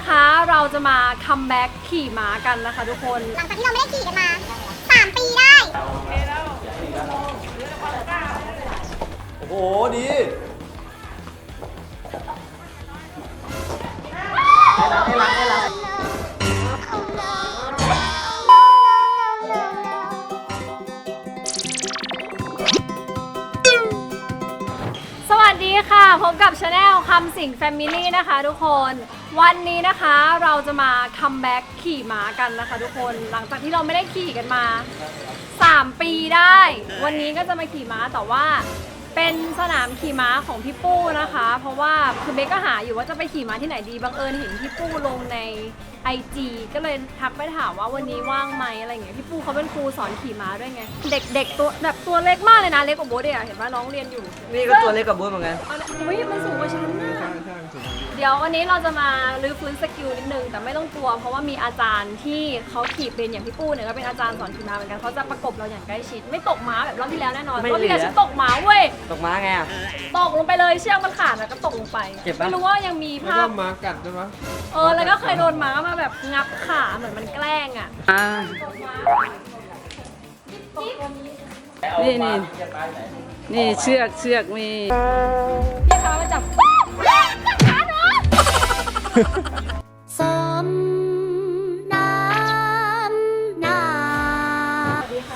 นะคะเราจะมาคัมแบ็กขี่ม้ากันนะคะทุกคน หลังจากที่เราไม่ได้ขี่กันมา 3 ปีได้ โอ้โห ดี สวัสดีค่ะ พบกับชาแนลคำสิงแฟมิลี่นะคะทุกคน วันนี้นะคะเราจะมาคัมแบ็กขี่ม้ากันนะคะ ทุกคนหลังจากที่เราไม่ได้ขี่กันมา 3 ปีได้ วันนี้ก็จะมาขี่ม้าแต่ว่าเป็นสนามขี่ม้าของพี่ปู้นะคะ เพราะว่าคือเบกก็หาอยู่ว่าจะไปขี่ม้าที่ไหนดีบังเอิญเห็นพี่ปู้ลงใน IG ก็เลยทักไปถามว่าวันนี้ว่างไหมอะไรอย่างเงี้ยพี่ปู้เขาเป็นครูสอนขี่ม้าด้วยไง เด็กๆตัวแบบตัวเล็กมากเลยนะเล็กกว่าโบ๊ทเลยอะเห็นว่าน้องเรียนอยู่นี่ก็ตัวเล็กกับบูธเหมือนกันเอาละอุ้ยมันสูงกว่าฉันน่ะ เดี๋ยววันนี้เราจะมาลื้อฟื้นสกิลนิดนึงแต่ไม่ต้องกลัวเพราะว่ามีอาจารย์ที่เขาขี่เป็นอย่างพี่ปู้เนี่ยก็เป็นอาจารย์สอนขี่ม้าเหมือนกันเขาจะประกบเราอย่างใกล้ชิด ไม่ตกม้าแบบรอบที่แล้วแน่นอนไม่รอบที่แล้วเหลือฉันตกม้าเว้ยตกม้าไงอะ ตกลงไปเลยเชือกมันขาดแล้วก็ตกลงไปเจ็บปะ ไม่รู้ว่ายังมีแล้วภาก็พมากัดใช่ไหมเออแล้วก็เคยโดนม้ามาแบบงับขาเหมือนมันแกล้งอะอ่านี่นี่นี่เชือกเชือกมีพี่เขามาจับจับขาหนูสมน้ำหน้า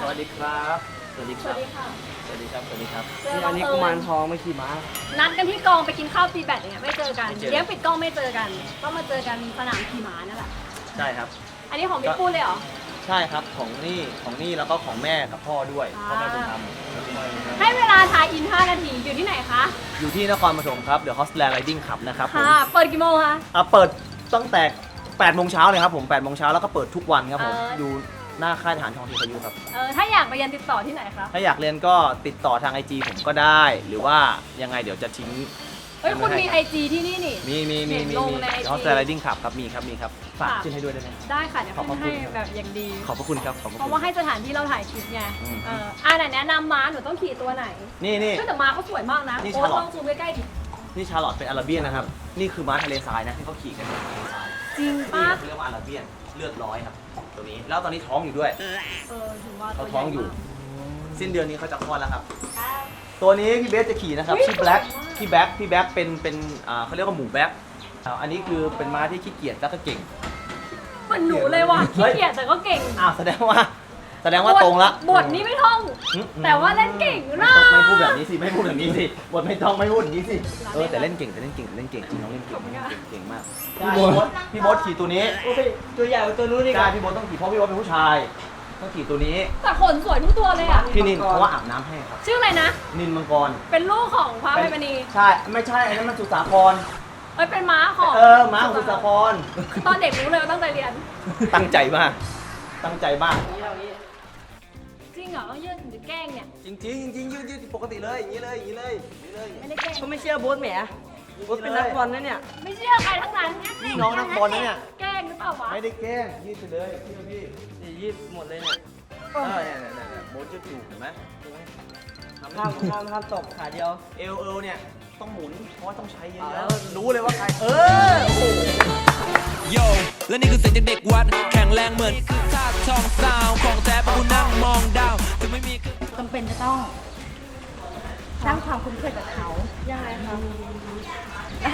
สวัสดีครับ สวัสดีครับสวัสดี ครับสวัสดีครับนี่อันนี้กุมารทองไม่ขี่ม้า นัดกันที่กองไปกินข้าวตีแบดอย่างเงี้ยไม่เจอกันไม่เจอ เลี้ยงปิดกล้องไม่เจอกัน ก็มาเจอกันสนามขี่ม้านั่นแหละใช่ครับ อันนี้ของพี่ปู้เลยเหรอ ใช่ครับของนี่ของนี่แล้วก็ของแม่กับพ่อด้วยอ่า พ่อแม่บุญธรรมให้เวลาทายอิน 5 นาทีอยู่ที่ไหนคะอยู่ที่นครปฐมครับเดี๋ยว Hostland Riding Club นะครับผมค่ะเปิดกี่โมงคะ อะเปิดตั้งแต่8โมงเช้าเลยครับผม8โมงเช้าแล้วก็เปิดทุกวันครับผมเอออยู่ หน้าค่ายทหารทองทีพายุครับ เออถ้าอยากไปเรียนติดต่อที่ไหนคะถ้าอยากเรียนก็ติดต่อทาง IG ผมก็ได้ หรือว่ายังไงเดี๋ยวจะทิ้ง เฮ้ยคุณมีไอจีที่นี่นี่ มีมีมีเห็นมีลงมีใน IG Hostland Riding Club ครับมีครับมีครับฝากค่ะขึ้นให้ด้วยได้ไหม ได้ค่ะเดี๋ยวขอบพขึ้ระนคุณให้แบบอย่างดี ขอบพระคุณครับขอบพระเพคุราะณว่าให้สถานที่เราถ่ายคลิปไงอืม เอออ่าไหนแนะนำม้าหนูต้องขี่ตัวไหนนี่นี่คือแต่ม้าเขาสวยมากนะนี่โอ้ชาลอต ต้องซูมใกล้ๆดินี่ชาร์ลอตเป็นอาราเบียนนะครับ นี่คือม้าทะเลทรายนะที่เขาขี่กันอยู่ทะเลทรายจริงนี่ปะเขาเรียกว่าอาราเบียน เลือดร้อยครับ ตัวนี้ แล้วตอนนี้ท้องอยู่ด้วย เออถึงว่าเขาตัวท้องอยู่ใหญ่มากสิ้นเดือนนี้เขาจะคลอดแล้วครับ ตัวนี้พี่เบสจะขี่นะครับอุ๊ยชื่อแบล็กสวยมากพี่แบล็กพี่แบล็กเป็นเป็นอ่าเขาเรียกว่าหมูแบล็กอ่าอันนี้คือเป็นม้าที่ขี้เกียจแล้วก็เก่ง เหมือนหนูเลยว่ะเฮ้ขี้ยเกียจแต่ก็เก่ง อ้าวแสดงว่า แสดงว่าตรงละบทนี้ไม่ท่อง อืมแต่ว่าเล่นเก่งไม่นะต้องไม่พูดแบบนี้สิ ไม่พูดแบบนี้สิ บทไม่ต้องไม่พูดอย่างนี้สิ เออแต่เล่นเก่งแต่เล่นเก่งแต่เล่นเก่งจริงน้องเล่นเก่งเก่งเก่งมาก พี่โบ๊ทพี่โบ๊ทขี่ตัวนี้โอ้ยตัวใหญ่กว่าตัวนู้นอีกใช่อะพี่โบ๊ทต้องขี่เพราะพี่โบ๊ทเป็นผู้ชาย ต้องขี่ตัวนี้ แต่ขนสวยทุกตัวเลยอะ พี่นินเพราะว่าอาบน้ำให้ครับ ชื่ออะไรนะ นินมังกร เป็นลูกของพระไพมณีใช่ ไม่ใช่ อันนั้นมันสุสาคร เอ้ยเป็นม้าของเออม้าของสุสาคร ตอนเด็กรู้เลยว่าตั้งใจเรียน ตั้งใจมาก ตั้งใจมากจริง เหรอต้องยืดหรือแกล้งเนี่ย จริงจริงจริงยืดยืดปกติเลยอย่างนี้เลยอย่างนี้เลยอย่างนี้เลยไม่ได้แกล้งเขาไม่เชื่อบูธแหมบูธเป็นนักบอลนะเนี่ย ไม่เชื่อใครทั้งนั้นนี่น้องนักบอลนะเนี่ย แกล้งหรือเปล่าวะไม่ได้แกล้งยืดไปเลยพี่พี่นี่ยืดหมดเลยเนี่ยเออเนี่ยเนี่ยเนี่ยโบ๊ทยืดอยู่เห็นไหมห้ามห้ามห้ามตกขาเดียว เอลเอลเนี่ยต้องหมุนเพราะว่าต้องใช้เยเอาอะแล้วๆรู้เลยว่าใครเออโอ้โหโย และนี่คือเสียงจากเด็กวัด แข็งแรงเหมือนคือ ท่องสาวของแท้เพราะกูนั่งมองดาวถึงไม่มีเครื่อง จำเป็นจะต้องสร้างความคุ้นเคยกับเขายังไงคะ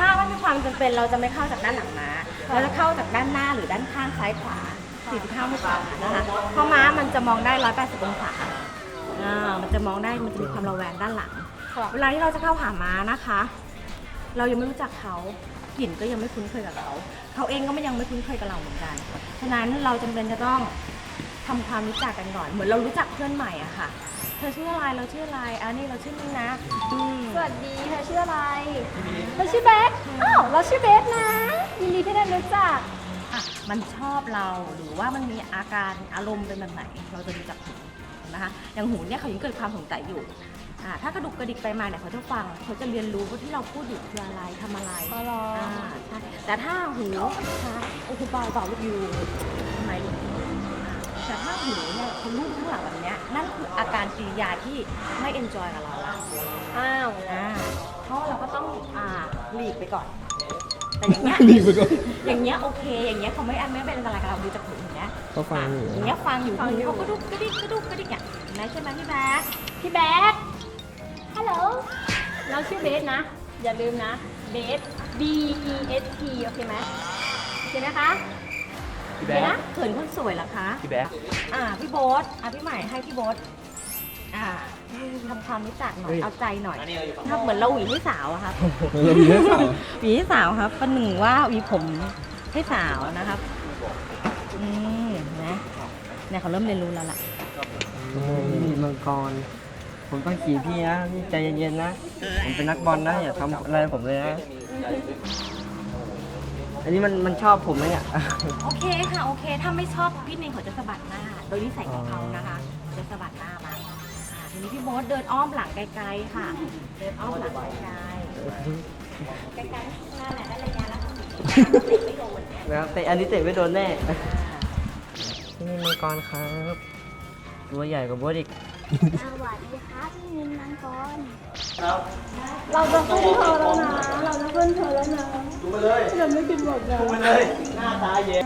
ถ้าไม่มีความจำเป็นเราจะไม่เข้าจากด้านหลังม้าเราจะเข้าจากด้านหน้าหรือด้านข้างซ้ายขวา45องศานะคะเพราะม้ามันจะมองได้ 180องศาอ่ามันจะมองได้มันจะมีความระแวงด้านหลังเวลาที่เราจะเข้าหาม้านะคะ เรายังไม่รู้จักเขากลิ่นก็ยังไม่คุ้นเคยกับเขา เขาเองก็ไม่ยังไม่คุ้นเคยกับเราเหมือนกัน ฉะนั้นเราจำเป็นจะต้อง ทำความรู้จักกันก่อน เหมือนเรารู้จักเพื่อนใหม่อะค่ะ เธอชื่ออะไร เราชื่ออะไรอันนี้เราชื่อนี่นะอืมสวัสดีเธอชื่ออะไร เราชื่อเบสอ้าวเราชื่อเบสนะ ยินดีที่ได้รู้จักอะมันชอบเราหรือว่ามันมีอาการอารมณ์เป็นแบบไหน เราจะดูจากหูนะคะอย่างหูเนี่ยเขายังเกิดความสงสัยอยู่อ่าถ้ากระดุกกระดิกไปมาเนี่ยเขาจะฟังเขาจะเรียนรู้ว่าที่เราพูดอยู่คืออะไรทำอะไรอ๋อเหรอ อ่าใช่แต่ถ้าหูค่ะโอ้โหเบาเบาลูกอยู่ทำไมลูกอ่าแต่ ถ้าหูเนี่ยเขาลูกข้างหลังแบบเนี้ยนั่นคืออาการกิริยาที่ไม่เอนจอยกับเราละอ้าวอ่าเพราะเราก็ต้องอ่าหลีกไปก่อน แต่อย่างเงี้ย ดีไปก่อน อย่างเงี้ยโอเค อย่างเงี้ยเขาไม่อันไม่เป็นอะไรกับเราดูจากหูอย่างเงี้ยก็ฟังอยู่ อย่างเงี้ยฟังอยู่หูเขาก็ดุกกระดิกกระดุกกระดิกอะเห็นไหมใช่ไหมพี่แบ๊กพี่แบ๊กฮัลโหล เราชื่อเบสนะ อย่าลืมนะ เบส B E S T โอเคไหมโอเคไหมคะ พี่เดี๋แบ๊ยวนะเขินคนสวยเหรอคะ พี่แบ๊กอ่าพี่โบ๊ทอะพี่ใหม่ให้พี่โบ๊ทอ่าทำความรู้จักหน่อยเอาใจหน่อยถ้าเหมือนเราหวีให้สาวอะครับ เรามีให้สาวหวีให้สาวครับประหนึ่งว่าหวีผมให้สาวนะครับอืมนะเนี่ยเขาเริ่มเรียนรู้แล้วล่ะนี่มังกร ผมต้องขี่พี่นะพี่ใจเย็นๆนะ ผมเป็นนักบอลนะอย่าทำอะไรผมเลยนะอั นนี้มันมันชอบผมไหมเนี่ย โอเคค่ะโอเค ถ้าไม่ชอบพี่เนงเขาจะสะบัดหน้า โดยนิสัยของเขานะคะจะสะบัดหน้ามาอ่าทีนี้พี่โบ๊ทเดินอ้อมหลังไกลๆค่ะ เดินอ้อมหลังไกลๆไกลๆหน้าแหละได้ระยะแล้วติดไม่โดนเนี่ยนะครับแต่อันนี้เตะไม่โดนแน่ นี่มังกรครับ ตัวใหญ่กว่าโบดอีก สวัสดีครับพี่นินมังกรเราจะขึ้นเธอแล้วนะ เราจะขึ้นเธอแล้วนะดูไปเลยเราไม่กินหมดเลยดูไปเลย หน้าตาเย็น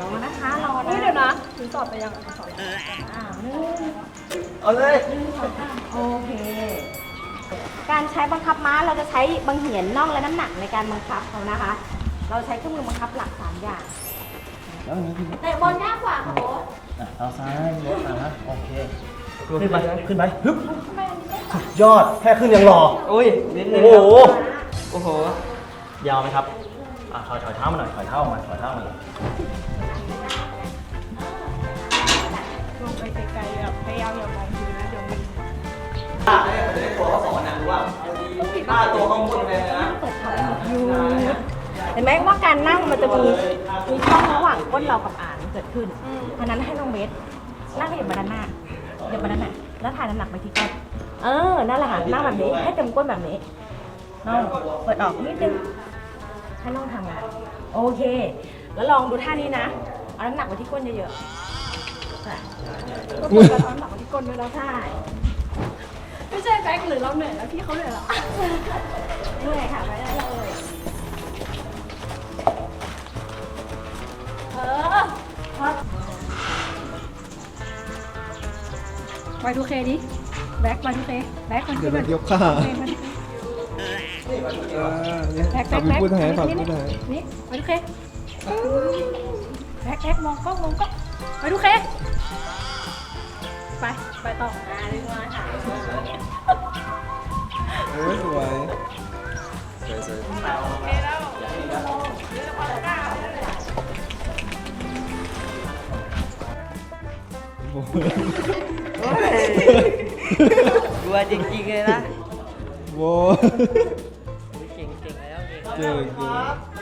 รอนะคะรอนะเดี๋ยวนะถึงสอบไปยังสอบอ่านึ่งเอาเลยโอเค การใช้บังคับม้าเราจะใช้บังเหียนน่องและน้ำหนักในการบังคับเขานะคะ เราใช้เครื่องมือบังคับหลักสามอย่าง แล้วนี้พี่เตะบอลยากกว่าค่ะโบ๊ทอะเอาซ้ายรถมาโอเค ขึ้นไปขึ้นไปฮึบสุดยอดแค่ขึ้นยังหล่อโอ้ยนิดนึโอ้งโหครับโอ้โห ยาวไหมครับ อะถอยถอยเท้ามาหน่อยถอยเท้ามาถอยเท้ามา ลงไปไกลๆแบบพยายามอย่ามองพื้นนะเดี๋ยวมีถ้าได้ตัวเขาสองนะรู้ว่าถ้าตัวเขาหมดเลยนะ เห็นไหมว่าการนั่งมันจะมีมีช่องระหว่างก้นเรากับอ่านเกิดขึ้นเพราะฉะนั้นให้น้องเบสนั่งขยับไปด้านหน้าขยับไปด้านหน้าแล้วถ่ายน้ำหนักไปที่ก้นเออนั่นแหละค่ะนั่งแบบนี้ให้เต็มก้นแบบนี้น้องเปิดออกนิดนึงให้น้องทำงานโอเค แล้วลองดูท่านี้นะเอาน้ำหนักไปที่ก้นเยอะๆใช่ก็ควรจะทำหลังที่ก้นด้วยแล้วใช่ไม่ใช่แบ็คหรือเราเหนื่อยแล้วพี่เขาเหนื่อยเหรอเหนื่อยค่ะไปได้เลย เออไปทูเคดิแบ็คมาทูเคแบ็คมาทูเดี๋ยวเคเรายกขาอ่าเนี่ยแบ็คฝาแบ็กคพี่แบ็คพูดไทยฝากนี่พูดไทยนี่ไปทูเคแบ็คแบ็คมองกล้องมองกล้องไปทูเคไปไปต่ออ่าดึงมาค่ะเออสวยสวยสวยโอ้ โหกลัวจริงๆเลยนะ โว้เก่งเก่งแล้วเก่ง เก่งเ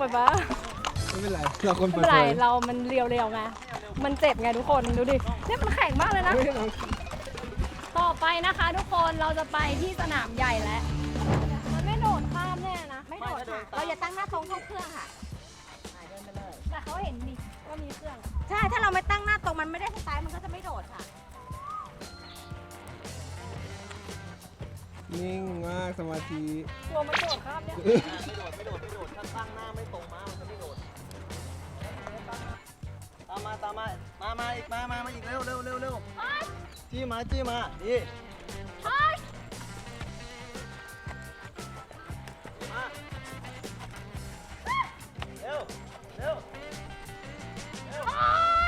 พูดตรงไปปะไม่เป็นไรเราคนไม่เปิเป็ดนไรเผยเรามันเรียวๆไงมันเจ็บไงทุกคนดูดิเนี่ยมันแข็งมากเลยนะ ต่อไปนะคะทุกคนเราจะไปที่สนามใหญ่แล้ว มันไม่โดดข้ามแน่นะ ไม่โดดค่ะ เราอย่าตั้งหน้าตรงเข้าเครื่องค่ะอ่าเดินไปเลยแต่เขาเห็นดิว่ามีเครื่อง ใช่ ถ้าเราไม่ตั้งหน้าตรงมันไม่ได้สไตล์มันก็จะไม่โดดค่ะ นิ่งมากสมาธิกลัวมันโดดข้ามเนี่ยไม่โดดไม่โดดไม่โดดถ้าตั้งหน้าไม่ตรงมามันจะไม่โดดตามมาตามมามามาอีกมามามาอีกเร็วเร็วเร็วเร็วจี้มาจี้มาดีเฮ้ยเร็วเร็วเฮ้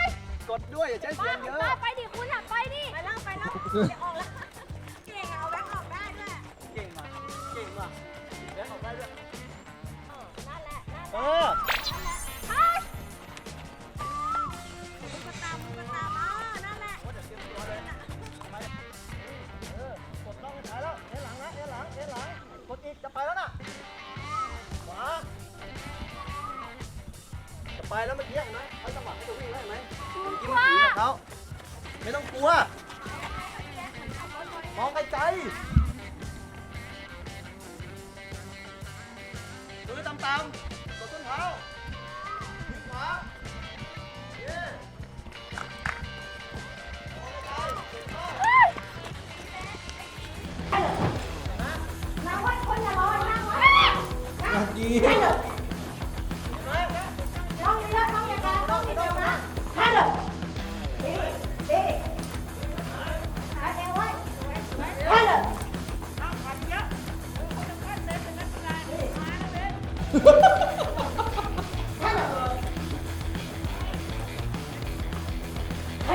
ยกดด้วยอย่าใช้มาเสียงเยมาอะ ไปดิคุณอะไปดิ ไปแล้วไปแล้วจะออก ไปแล้วมันเที่ยงนะเขาจังหวะให้ตรววิ่งได้ไหมกินผีกับเขาไม่ต้องกลัว มองใกลใจมือต่มๆกดต้นเท้าขวาเย้มงขวาน้าว่าคนจะรอนมากวะ ดี ได้เลย โอ้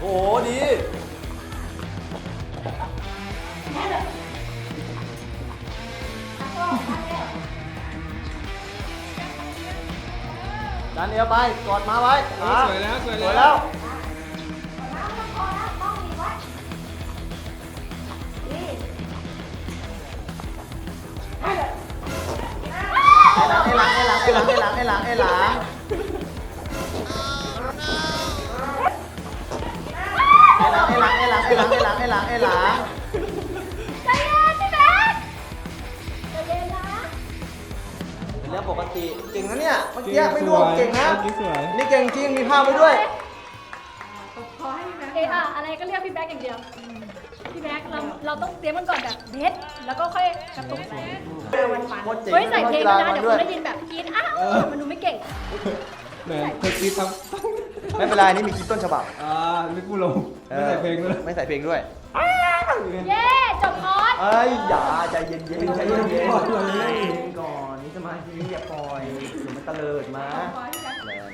โห ดี ดันเอวไป กอดมาไว้ สวยแล้วสวยแล้ว หลังไอ้หลังไอ้หลังไอ้หลังไอ้หลังไอ้หลังไอ้หลังไอ้หลังไอ้หลังไอ้หลังไอ้หลังไอ้หลังใจเย็นพี่แบ๊กใจเย็นนะเป็นเรื่องปกติเก่งนะเนี่ยเมื่อกี้ไม่ร่วงเก่งนะนี่เก่งจริงมีภาพไว้ด้วยเอะอะอะไรก็เรียกพี่แบ๊กอย่างเดียว พี่แบ๊กเราเราต้องเตรียมมันก่อนแบบเด็ดแล้วก็ค่อยกระตุกโคตรเจ๋งเฮ้ยใส่เพลงด้วยนะนักเดี๋ยวกีคนฬาได้ยินแบบกรีดอ้าวมันดูไม่เก่งแหมเคยคิดครับไม่เป็นไรนี่มีคลิปต้นฉบับอ่านึกกูลงไม่ใส่เพลงด้วยไม่ใส่เพลงด้วยเย้จบคอร์สเอ้ยอย่าใจเย็นๆใจเย็นๆใจก่อนเลยเย็นๆก่อนนี่สมาธิอย่าปล่อยเดี๋ยวมันเตลิดมา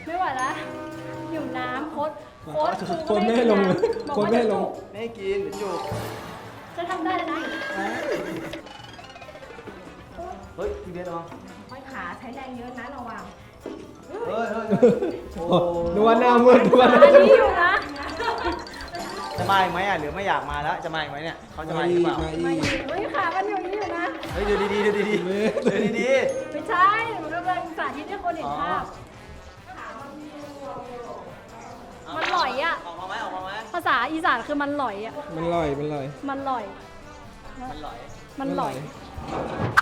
ไม่ไหวละ หิวน้ำโค้ดโค้ดคนไม่ให้ลงเลยบอกคนว่าไม่ให้จะลงจุกไม่ให้กินเดี๋ยวจุกจะทำได้แล้วนะเฮ้ยพี่เบียร์ระวังค่อยขาใช้แรงเยอะนะระวังเฮ้ยเฮ้ยโอ้ดูว่าหน้ามืดดูว่าหน้าอันมืนี้ดอยู่นะจะมาอีกไหมอะหรือไม่อยากมาแล้วจะมาอีกไหมเนี่ยเขาจะมามาอีกอีหรืกอเปล่ามาอีไม่กเฮ้ยขามันอยู่นี่อยู่นะเฮ้ยดูดีๆดูดีๆเว้ดูยดีไม่ใช่มันกำลังสาธิตให้คนเห็นภาพ ล่อยอะออกมาไหมออกมาไหมภาษาอีสานคือมันหลอยอะ มันลอย มันลอย มันหลอย มันหลอย มันหลอยมันหลอย